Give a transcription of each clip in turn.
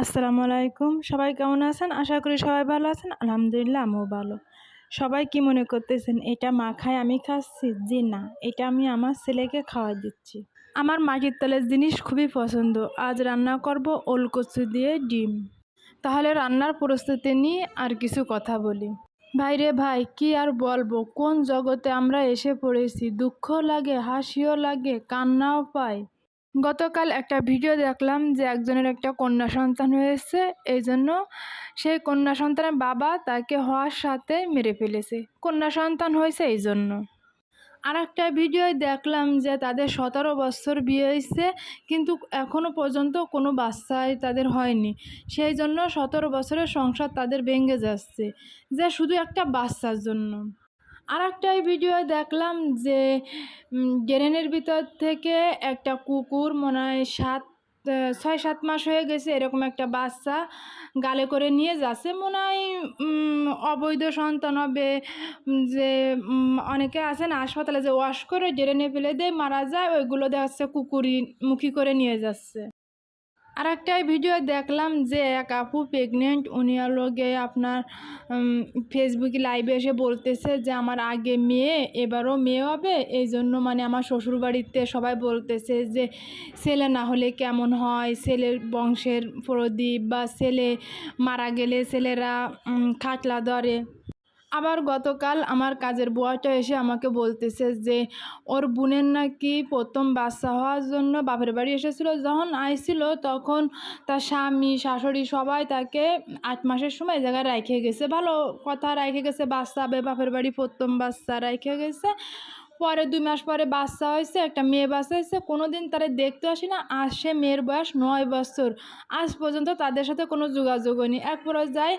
আসসালামু আলাইকুম। সবাই কেমন আছেন? আশা করি সবাই ভালো আছেন। আলহামদুলিল্লাহ আমিও ভালো। সবাই কি মনে করতেছেন, এটা মা খায়, আমি খাচ্ছি? জি না, এটা আমি আমার ছেলেকে খাওয়া দিচ্ছি। আমার মাটির তলের জিনিস খুবই পছন্দ। আজ রান্না করব ওলকচু দিয়ে ডিম। তাহলে রান্নার প্রস্তুতি নিয়ে আর কিছু কথা বলি। ভাই রে ভাই, কি আর বলব? কোন জগতে আমরা এসে পড়েছি? দুঃখ লাগে, হাসিও লাগে, কান্নাও পায়। গতকাল একটা ভিডিও দেখলাম যে একজনের একটা কন্যা সন্তান হয়েছে, এই জন্য সেই কন্যা সন্তানের বাবা তাকে হওয়ার সাথে মেরে ফেলেছে। কন্যা সন্তান হয়েছে এই জন্য। আর একটা ভিডিও দেখলাম যে তাদের সতেরো বছর বিয়ে হয়েছে, কিন্তু এখনও পর্যন্ত কোনো বাচ্চাই তাদের হয়নি। সেই জন্য সতেরো বছরের সংসার তাদের ভেঙে যাচ্ছে, যে শুধু একটা বাচ্চার জন্য। আর একটা ভিডিও দেখলাম যে ড্রেনের ভিতর থেকে একটা কুকুর মনে হয় সাত ছয়, সাত মাস হয়ে গেছে এরকম একটা বাচ্চা গালে করে নিয়ে যাচ্ছে। মনে হয় অবৈধ সন্তান হবে যে অনেকে আছেন হাসপাতালে যে ওয়াশ করে ড্রেনে ফেলে দেয়, মারা যায়, ওইগুলো দেখা যাচ্ছে মুখী করে নিয়ে যাচ্ছে। আর একটা ভিডিও দেখলাম যে এক আপু প্রেগনেন্ট উনি লোকে আপনার ফেসবুকে লাইভে এসে বলতেছে যে আমার আগে মেয়ে, এবারও মেয়ে হবে। এই জন্য মানে আমার শ্বশুরবাড়িতে সবাই বলতেছে যে ছেলে না হলে কেমন হয়? ছেলের বংশের প্রদীপ বা ছেলে মারা গেলে ছেলেরা খাটলা ধরে। আবার গতকাল আমার কাজের বুয়াটা এসে আমাকে বলতেছে যে, ওর বোনের নাকি প্রথম বাচ্চা হওয়ার জন্য বাপের বাড়ি এসেছিল। যখন আইছিল তখন তার স্বামী, শাশুড়ি সবাই তাকে আট মাসের সময় জায়গায় রাইখে গেছে। ভালো কথা, রাইখে গেছে, বাচ্চা বাপের বাড়ি প্রথম বাচ্চা রাইখে গেছে। পরে দুই মাস পরে বাচ্চা হয়েছে, একটা মেয়ে বাচ্চা হয়েছে কোনো দিন তারা দেখতে আসি না। আসে মেয়ের বয়স নয় বছর। আজ পর্যন্ত তাদের সাথে কোনো যোগাযোগ হয়নি। এক পর্যায়ে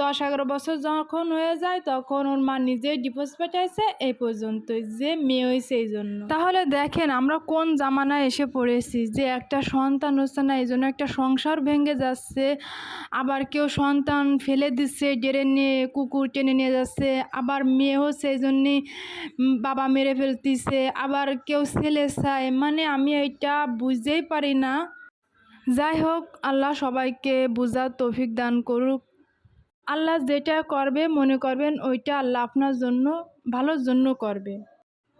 দশ এগারো বছর যখন হয়ে যায়, তখন ওর মা নিজেই ডিভোর্স পাঠাইছে, এই পর্যন্ত যে মেয়ে হয়েছে এই জন্য। তাহলে দেখেন আমরা কোন জামানায় এসে পড়েছি, যে একটা সন্তান হচ্ছে না, এই জন্য একটা সংসার ভেঙে যাচ্ছে। আবার কেউ সন্তান ফেলে দিচ্ছে, ডেরে নিয়ে, কুকুর টেনে নিয়ে যাচ্ছে। আবার মেয়ে হচ্ছে, এই জন্যে বাবা মেরে ফেলতিছে, আবার কেউ ছেলে চায়। মানে আমি এটা বুঝতেই পারি না। যাই হোক, আল্লাহ সবাইকে বোঝার তৌফিক দান করুক। আল্লাহ যেটা করবে, মনে করবেন ওইটা আল্লাহ আপনার জন্য, ভালোর জন্য করবে।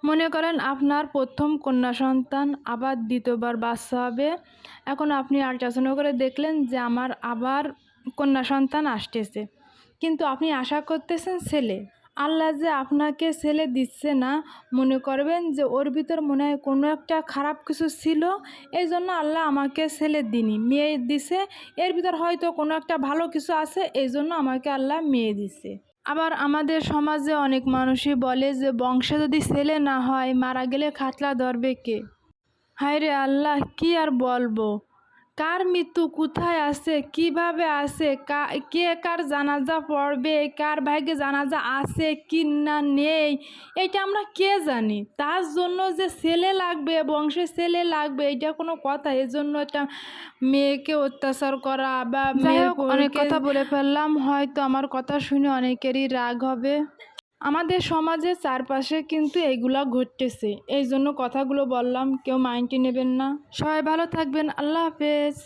মনে করেন আপনার প্রথম কন্যা সন্তান, আবার দ্বিতীয়বার বাচ্চা হবে। এখন আপনি আল্ট্রাসাউন্ড করে দেখলেন যে আমার আবার কন্যা সন্তান আসতেছে। কিন্তু আপনি আশা করতেছেন ছেলে? আল্লাহ যে আপনাকে ছেলে দিচ্ছে না, মনে করবেন যে ওর ভিতর মনে হয় কোনো একটা খারাপ কিছু ছিল এই জন্য আল্লাহ আমাকে ছেলে দিনি। মেয়ে দিছে, এর ভিতর হয়তো কোনো একটা ভালো কিছু আছে এই জন্য আমাকে আল্লাহ মেয়ে দিছে। আবার আমাদের সমাজে অনেক মানুষই বলে যে, বংশে যদি ছেলে না হয়, মারা গেলে খাতলা ধরবে কে? হায় রে আল্লাহ, কি আর বলব? কার মৃত্যু কোথায় আছে কীভাবে আছে কা কে কার জানাজা পড়বে কার ভাগ্যে জানাজা আছে কি না নেই এটা আমরা কে জানি? তার জন্য যে ছেলে লাগবে বংশে ছেলে লাগবে এটা কোনো কথা এই জন্য এটা মেয়েকে অত্যাচার করা বা অনেক কথা বলে ফেললাম হয়তো আমার কথা শুনে অনেকেরই রাগ হবে। আমাদের সমাজের চারপাশে কিন্তু এইগুলা ঘটতেছে। এই জন্য কথাগুলো বললাম, কেউ মাইন্ডে নেবেন না। সবাই ভালো থাকবেন, আল্লাহ হাফেজ।